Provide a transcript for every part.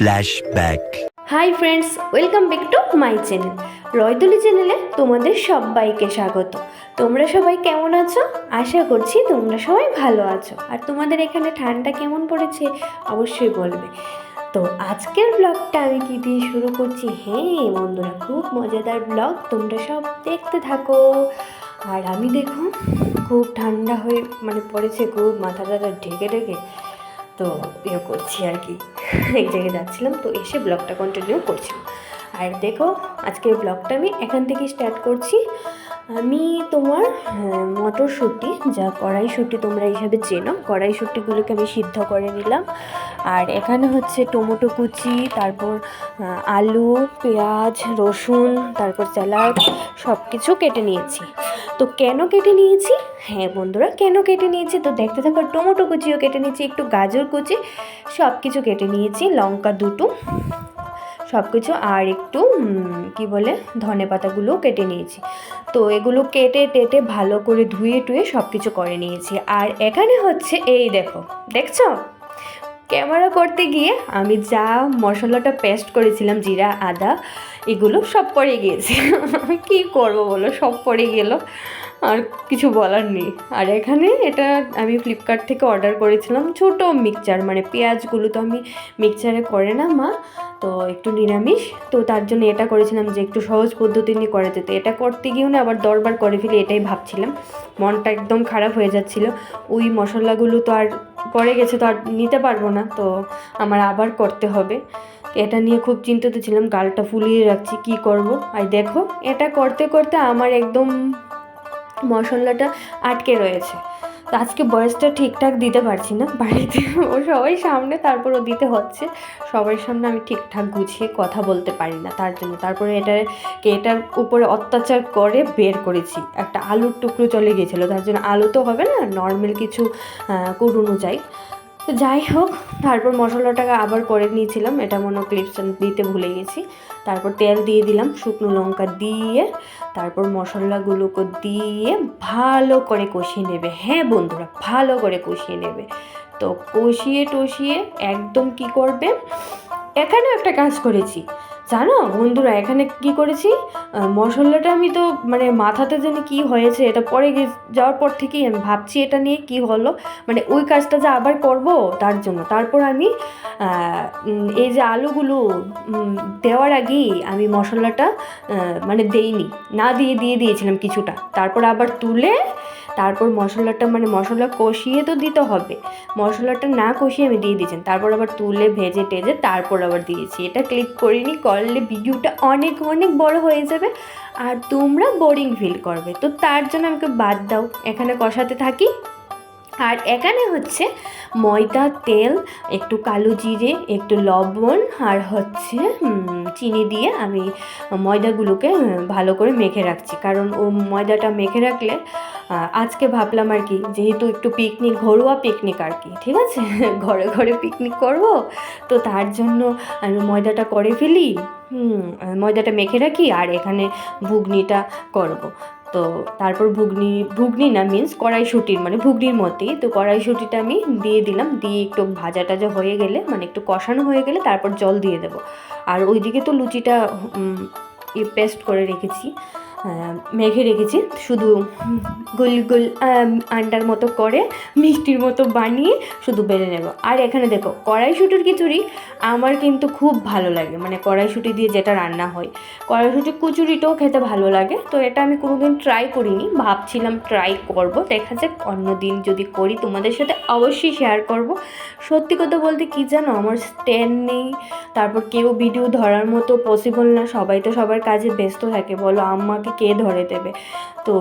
Flashback. Hi friends welcome back to my channel রয়দুলি চ্যানেলে তোমাদের সবাইকে স্বাগত। তোমরা সবাই কেমন আছো? আশা করছি তোমরা সবাই ভালো আছো। আর তোমাদের এখানে ঠান্ডা কেমন পড়েছে? অবশ্যই বলবে। তো আজকের ব্লগটা আমি কি দিয়ে শুরু করছি? হ্যাঁ বন্ধুরা, খুব মজাদার ব্লগ তোমরা সব দেখতে থাকো। আর আমি দেখো, খুব ঠান্ডা হয়ে মানে পড়েছে, খুব মাথা টাথা ঢেকে ঢেকে তো ইয়ে করছি আর কি। এক জায়গায় যাচ্ছিলাম, তো এসে ব্লগটা কন্টিনিউ করছিলাম। আর দেখো, আজকের ব্লগটা আমি এখান থেকে স্টার্ট করছি। আমি তোমার হ্যাঁ, মটরশুঁটি যা কড়াইশুঁটি তোমরা হিসাবে চেনো। কড়াইশুঁটিগুলোকে আমি সিদ্ধ করে নিলাম। আর এখানে হচ্ছে টমেটো কুচি তারপর আলু পেঁয়াজ রসুন তারপর স্যালাড সব কিছু কেটে নিয়েছি। তো কেন কেটে নিয়েছি? হ্যাঁ বন্ধুরা কেন কেটে নিয়েছি? তো দেখতে থাকো টমেটো কুচিও কেটে নিয়েছি একটু গাজর কুচি সব কিছু কেটে নিয়েছি লঙ্কা দুটো সব কিছু আর একটু কি বলে ধনে পাতাগুলোও কেটে নিয়েছি। তো এগুলো কেটে টেটে ভালো করে ধুয়ে টুয়ে সব কিছু করে নিয়েছি। আর এখানে হচ্ছে, এই দেখো, দেখছ? ক্যামেরা করতে গিয়ে আমি যা মশলাটা পেস্ট করেছিলাম, জিরা, আদা, এগুলো সব পড়ে গিয়েছে। কি করব বলো, সব পড়ে গেল। আর কিছু বলার নেই। আর এখানে এটা আমি ফ্লিপকার্ট থেকে অর্ডার করেছিলাম ছোট মিক্সচার মানে পেঁয়াজগুলো তো আমি মিক্সচারে করে না মা, তো একটু নিরামিষ। তো তার জন্য এটা করেছিলাম যে একটু সহজ পদ্ধতি নিয়ে করা যেত। এটা করতে গিয়েও না, আবার দরবার করে ফেলি এটাই ভাবছিলাম। মনটা একদম খারাপ হয়ে যাচ্ছিল। ওই মশলাগুলো তো আর পরে গেছে তো আর নিতে পারব না, তো আমার আবার করতে হবে। এটা নিয়ে খুব চিন্তিত ছিলাম, গালটা ফুলিয়ে রাখছি, কি করব? আর দেখো, এটা করতে করতে আমার একদম মশলাটা আটকে রয়েছে। আজকে বয়সটা ঠিকঠাক দিতে পারছি না বাড়িতে। ও সবাই সামনে তারপরও দিতে হচ্ছে। সবার সামনে আমি ঠিকঠাক গুছিয়ে কথা বলতে পারি না। তার জন্য তারপরে এটার এটার উপরে অত্যাচার করে বের করেছি। একটা আলুর টুকরো চলে গিয়েছিল। তার জন্য আলু তো হবে না নর্মাল কিছু করুন যাই। তো যাই হোক, তারপর মশলাটাকে আবার করে নিয়েছিলাম। এটা মনে ক্লিপস দিতে ভুলে গেছি। তারপর তেল দিয়ে দিলাম শুকনো লঙ্কা দিয়ে। তারপর মশলাগুলোকে দিয়ে ভালো করে কষিয়ে নেবে। হ্যাঁ বন্ধুরা, ভালো করে কষিয়ে নেবে। তো কষিয়ে টষিয়ে একদম কি করবে? এখানেও একটা কাজ করেছি। জানো বন্ধুরা, এখানে কি করেছি? মশলাটা আমি তো মানে মাথাতে জানি কি হয়েছে, এটা পরে যাওয়ার পর থেকেই আমি ভাবছি এটা নিয়ে কি হলো। মানে ওই কাজটা যে আবার করব, তার জন্য। তারপর আমি এই যে আলুগুলো দেওয়ার আগেই আমি মশলাটা মানে দেইনি। না দিয়ে দিয়ে দিয়েছিলাম কিছুটা। তারপর আবার তুলে তারপর মশলাটা মানে মশলা কষিয়ে তো দিতে হবে। মশলাটা না কষিয়ে আমি দিয়ে দিয়েছেন তারপর আবার তুলে ভেজে টেজে তারপর আবার দিয়েছি। এটা ক্লিক করিনি, করলে ভিডিওটা অনেক অনেক বড় হয়ে যাবে। আর তোমরা বোরিং ফিল করবে। তো তার জন্য আমাকে বাদ দাও। এখানে কষাতে থাকি। আর এখানে হচ্ছে ময়দা, তেল, একটু কালো জিরে, একটু লবণ আর হচ্ছে চিনি দিয়ে আমি ময়দাগুলোকে ভালো করে মেখে রাখছি। কারণ ও ময়দাটা মেখে রাখলে আজকে ভাবলাম আর কি, যেহেতু একটু পিকনিক, ঘরোয়া পিকনিক আর কি, ঠিক আছে? ঘরে ঘরে পিকনিক করব, তো তার জন্য আমি ময়দাটা করে ফেলি ময়দাটা মেখে রাখি আর এখানে ঘুগনিটা করব। তো তারপর ঘুগনি ঘুগনি না মিন্স কড়াইশুটির মানে ঘুগনির মতেই তো কড়াইশুটিটা আমি দিয়ে দিলাম, দিয়ে একটু ভাজা টাজা হয়ে গেলে মানে একটু কষানো হয়ে গেলে তারপর জল দিয়ে দেবো। আর ওইদিকে তো লুচিটা পেস্ট করে রেখেছি। আহ, মেখে রেখেছি। শুধু গোল গোল আন্ডার মতো করে মিষ্টির মতো বানিয়ে শুধু বেড়ে নেব। আর এখানে দেখো কড়াইশুটির খিচুড়ি আমার কিন্তু খুব ভালো লাগে। মানে কড়াইশুটি দিয়ে যেটা রান্না হয় কড়াইশুটি কুচুরিটাও খেতে ভালো লাগে। তো এটা আমি কোনোদিন ট্রাই করিনি ভাবছিলাম ট্রাই করব। দেখা যাক অন্য দিন যদি করি তোমাদের সাথে অবশ্যই শেয়ার করব। সত্যি কথা বলতে কি জানো আমার স্ট্যান্ড নেই। তারপর কেউ ভিডিও ধরার মতো পসিবল না। সবাই তো সবার কাজে ব্যস্ত থাকে। বলো আমাকে কে ধরে দেবে? তো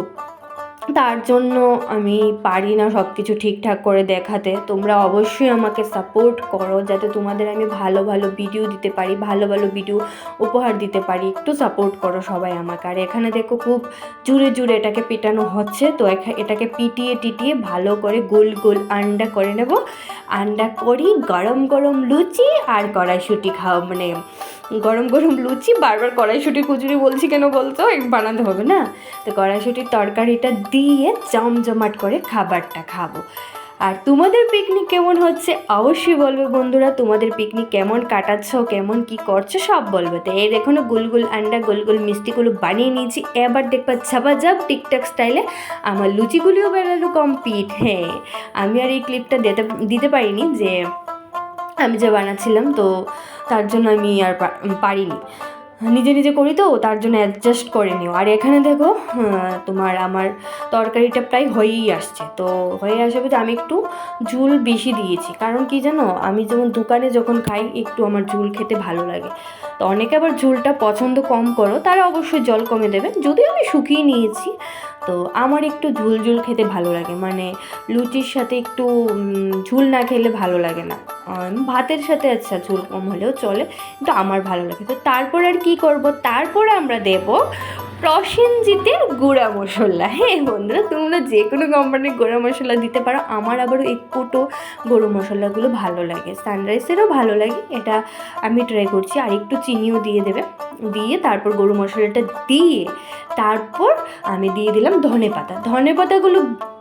তার জন্য আমি পারি না সব কিছু ঠিকঠাক করে দেখাতে। তোমরা অবশ্যই আমাকে সাপোর্ট করো যাতে তোমাদের আমি ভালো ভালো ভিডিও দিতে পারি, ভালো ভালো ভিডিও উপহার দিতে পারি। একটু সাপোর্ট করো সবাই আমাকে। আর এখানে দেখো খুব জুড়ে জুড়ে এটাকে পিটানো হচ্ছে। তো এটাকে পিটিয়ে টিটিয়ে ভালো করে গোল গোল আন্ডা করে নেব। আন্ডা করি, গরম গরম লুচি আর কড়াইশুটি খাও মানে গরম গরম লুচি, বারবার কড়াইশুটি কুচুরি বলছি কেন বলতো? বানাতে হবে না। তো কড়াইশুটির তরকারিটা দিয়ে জমজমাট করে খাবারটা খাব। আর তোমাদের পিকনিক কেমন হচ্ছে? অবশ্যই বলবে বন্ধুরা, তোমাদের পিকনিক কেমন কাটাচ্ছ, কেমন কি করছ, সব বলবে। তো এই দেখো না গুলগুল আন্ডা গুলগুল মিষ্টিগুলো বানিয়ে নিয়েছি। এবার দেখবা ঝাপ টিকটক স্টাইলে আমার লুচিগুলিও বেরোলো কমপ্লিট হ্যাঁ আমি আর এই ক্লিপটা দিতে দিতে পারিনি যে আমি যে বানাচ্ছিলাম, তো তার জন্য আমি আর পারিনি। নিজে নিজে করি তো, তার জন্য অ্যাডজাস্ট করে নিও। আর এখানে দেখো তোমার আমার তরকারিটা প্রায় হয়েই আসছে। তো হয়ে আসবে যে আমি একটু ঝুল বেশি দিয়েছি। কারণ কি জানো, আমি যেমন দোকানে যখন খাই, একটু আমার ঝুল খেতে ভালো লাগে। তো অনেকে আবার ঝুলটা পছন্দ কম করো, তারা অবশ্যই জল কমে দেবে। যদিও আমি শুকিয়ে নিয়েছি তো আমার একটু ঝুল ঝুল খেতে ভালো লাগে। মানে লুচির সাথে একটু ঝুল না খেলে ভালো লাগে না। ভাতের সাথে আচ্ছা ঝুল কম হলেও চলে, কিন্তু আমার ভালো লাগে। তো তারপর আর কি করব? তারপরে আমরা দেব প্রসেনজিতের গুঁড়া মশলা। হ্যাঁ বন্ধুরা, তোমরা যে কোনো কোম্পানির গুঁড়া মশলা দিতে পারো। আমার আবারও একটু গরু মশলাগুলো ভালো লাগে। সানরাইসেরও ভালো লাগে। এটা আমি ট্রাই করছি। আর একটু চিনিও দিয়ে দেবে। দিয়ে তারপর গরু মশলাটা দিয়ে তারপর আমি দিয়ে দিলাম ধনে পাতা। ধনে পাতাগুলো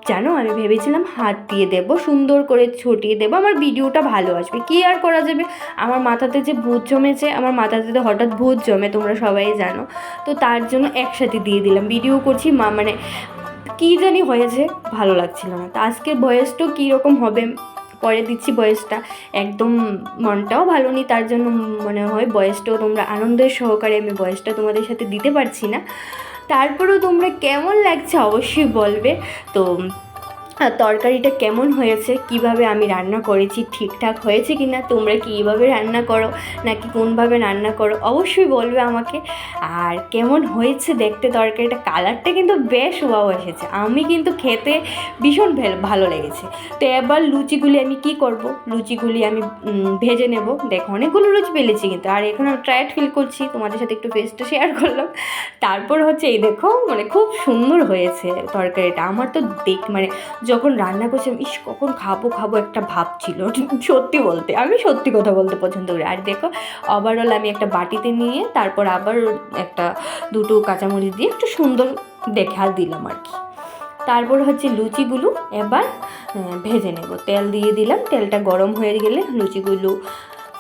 জানো আমি ভেবেছিলাম হাত দিয়ে দেবো, সুন্দর করে ছটিয়ে দেবো, আমার ভিডিওটা ভালো আসবে। কী আর করা যাবে? আমার মাথাতে যে ভূত জমেছে, আমার মাথাতে তো হঠাৎ ভূত জমে, তোমরা সবাই জানো। তো তার জন্য একসাথে দিয়ে দিলাম। ভিডিও করছি, মা মানে কী জানি হয়েছে, ভালো লাগছিল না। তো আজকের বয়সটাও কীরকম হবে? পরে দিচ্ছি বয়সটা। একদম মনটাও ভালো নি তার জন্য মনে হয় বয়সটাও তোমরা আনন্দের সহকারে আমি বয়সটা তোমাদের সাথে দিতে পারছি না। তারপরেও তোমরা কেমন লাগছে অবশ্যই বলবে। তো আর তরকারিটা কেমন হয়েছে? কীভাবে আমি রান্না করেছি? ঠিকঠাক হয়েছে কি না তোমরা কীভাবে রান্না করো? নাকি কোনভাবে রান্না করো? অবশ্যই বলবে আমাকে। আর কেমন হয়েছে দেখতে? তরকারিটা কালারটা কিন্তু বেশ ওয়াও এসেছে। আমি কিন্তু খেতে ভীষণ ভালো লেগেছে। তো এবার লুচিগুলি আমি কি করব? লুচিগুলি আমি ভেজে নেব। দেখো, অনেকগুলো লুচি পেলেছি কিন্তু। আর এখন আমি ট্রায়াড ফিল করছি। তোমাদের সাথে একটু ফেসটা শেয়ার করলাম। তারপর হচ্ছে এই দেখো মানে খুব সুন্দর হয়েছে তরকারিটা। আমার তো দেখ মানে যখন রান্না করছিলাম ইস, কখন খাব খাব একটা ভাব ছিল। সত্যি বলতে, আমি সত্যি কথা বলতে পছন্দ করি। আর দেখো ওভারঅল আমি একটা বাটিতে নিয়ে, তারপর আবার একটা দুটো কাঁচামরিচ দিয়ে একটু সুন্দর দেখাল দিলাম আর কি। তারপর হচ্ছে লুচিগুলো এবার ভেজে নেব। তেল দিয়ে দিলাম, তেলটা গরম হয়ে গেলে লুচিগুলো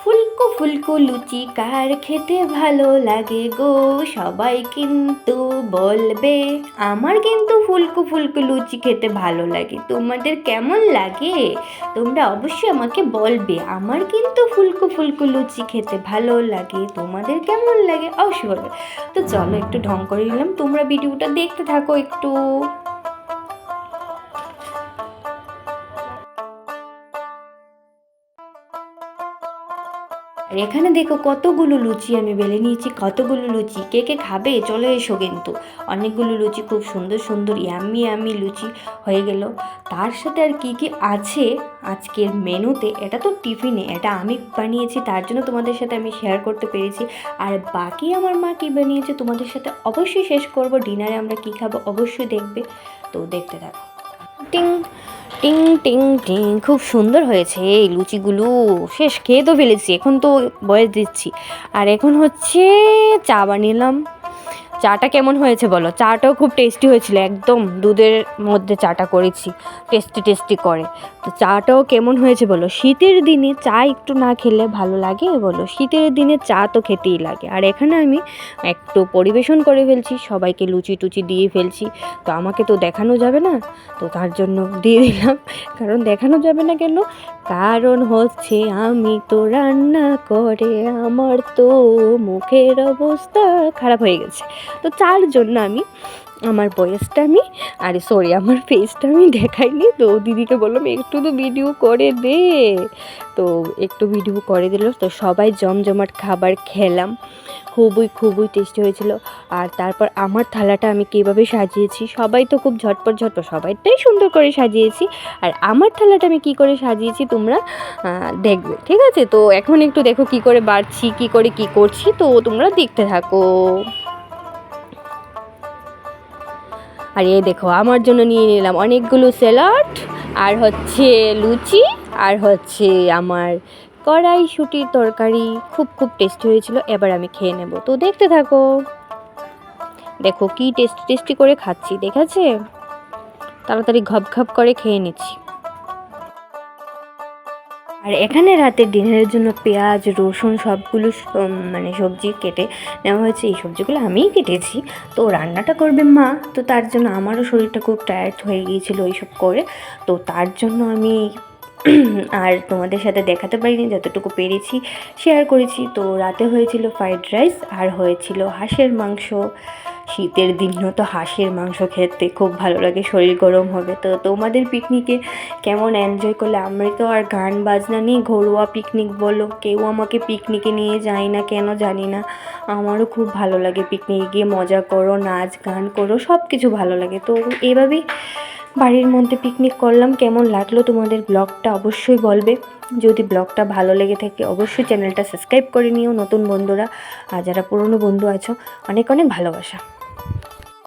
ফুলকো ফুলকো লুচি কার খেতে ভালো লাগে গো? সবাই কিন্তু বলবে, আমার কিন্তু ফুলকো ফুলকো লুচি খেতে ভালো লাগে। তোমাদের কেমন লাগে? তোমরা অবশ্যই আমাকে বলবে, আমার কিন্তু ফুলকো ফুলকো লুচি খেতে ভালো লাগে। তোমাদের কেমন লাগে? অবশ্যই বলবে। তো চলো একটু ঢং করে নিলাম। তোমরা ভিডিওটা দেখতে থাকো একটু। এখানে দেখো কতগুলো লুচি আমি বেলে নিয়েছি, কতগুলো লুচি, কে কে খাবে? চলে এসো কিন্তু। অনেকগুলো লুচি, খুব সুন্দর সুন্দর ইয়ামি ইয়ামি লুচি হয়ে গেল। তার সাথে আর কি কি আছে আজকের মেনুতে, এটা তো টিফিনে, এটা আমি বানিয়েছি, তার জন্য তোমাদের সাথে আমি শেয়ার করতে পেরেছি। আর বাকি আমার মা কী বানিয়েছে, তোমাদের সাথে অবশ্যই শেষ করব ডিনারে আমরা কী খাব অবশ্যই দেখবে। তো দেখতে থাকো। টিং টিং টিং টিং। খুব সুন্দর হয়েছে এই লুচিগুলো। শেষ, খেয়ে তো ফেলেছি। এখন তো বয়স দিচ্ছি। আর এখন হচ্ছে চা বানিলাম। চাটা কেমন হয়েছে বলো? চাটাও খুব টেস্টি হয়েছিল। একদম দুধের মধ্যে চাটা করেছি। টেস্টি টেস্টি করে। তো চাটাও কেমন হয়েছে বলো? শীতের দিনে চা একটু না খেলে ভালো লাগে বলো? শীতের দিনে চা তো খেতেই লাগে। আর এখানে আমি একটু পরিবেশন করে ফেলছি, সবাইকে লুচি টুচি দিয়ে ফেলছি। তো আমাকে তো দেখানো যাবে না, তো তার জন্য দিয়ে দিলাম। কারণ দেখানো যাবে না কেন? কারণ হচ্ছে আমি তো রান্না করে, আমার তো মুখের অবস্থা খারাপ হয়ে গেছে। তো চার জন্য আমি আমার বয়সটা আমি, আরে সরি আমার ফেসটা আমি দেখাইনি। তো দিদিকে বললাম, একটু তো ভিডিও করে দে। তো একটু ভিডিও করে দিল। তো সবাই জমজমাট খাবার খেলাম। খুবই খুবই টেস্টি হয়েছিল। আর তারপর আমার থালাটা আমি কীভাবে সাজিয়েছি, সবাই তো খুব ঝটপট ঝটপট, সবাইটাই সুন্দর করে সাজিয়েছি। আর আমার থালাটা আমি কি করে সাজিয়েছি তোমরা দেখবে, ঠিক আছে? তো এখন একটু দেখো কি করে বাড়ছি, কি করে কি করছি, তো তোমরা দেখতে থাকো। আর এই দেখো, আমার জন্য নিয়ে নিলাম অনেকগুলো স্যালাড, আর হচ্ছে লুচি, আর হচ্ছে আমার কড়াইশুটির তরকারি। খুব খুব টেস্টি হয়েছিল, এবার আমি খেয়ে নেব। তো দেখতে থাকো। দেখো কি টেস্টি টেস্টি করে খাচ্ছি, দেখেছে? তাড়াতাড়ি ঘপ ঘপ করে খেয়ে নিচ্ছি। আর এখানে রাতে ডিনারের জন্য পেঁয়াজ, রসুন সবগুলো মানে সবজি কেটে নেওয়া হয়েছে। এই সবজিগুলো আমিই কেটেছি। তো রান্নাটা করবে মা। তো তার জন্য আমারও শরীরটা খুব টায়ার্ড হয়ে গিয়েছিল এইসব করে। তো তার জন্য আমি আর তোমাদের সাথে দেখাতে পারিনি, যতটুকু পেরেছি শেয়ার করেছি। তো রাতে হয়েছিল ফ্রাইড রাইস আর হয়েছিল হাঁসের মাংস। শীতের দিন, তো হাঁসের মাংস খেতে খুব ভালো লাগে, শরীর গরম হবে। তো তোমাদের পিকনিকে কেমন এনজয় করলে? আমরা তো আর গান বাজনা নিয়ে ঘরোয়া পিকনিক বলো, কেউ আমাকে পিকনিকে নিয়ে যায় না কেন জানি না। আমারও খুব ভালো লাগে পিকনিকে গিয়ে মজা করো, নাচ, গান করো সব কিছু ভালো লাগে। তো এভাবেই বাড়ির মধ্যে পিকনিক করলাম। কেমন লাগল তোমাদের ব্লগটা অবশ্যই বলবে। যদি ব্লগটা ভালো লেগে থাকে, অবশ্যই চ্যানেলটা সাবস্ক্রাইব করে নিও, নতুন বন্ধুরা। আর যারা পুরনো বন্ধু আছো, অনেক অনেক ভালোবাসা।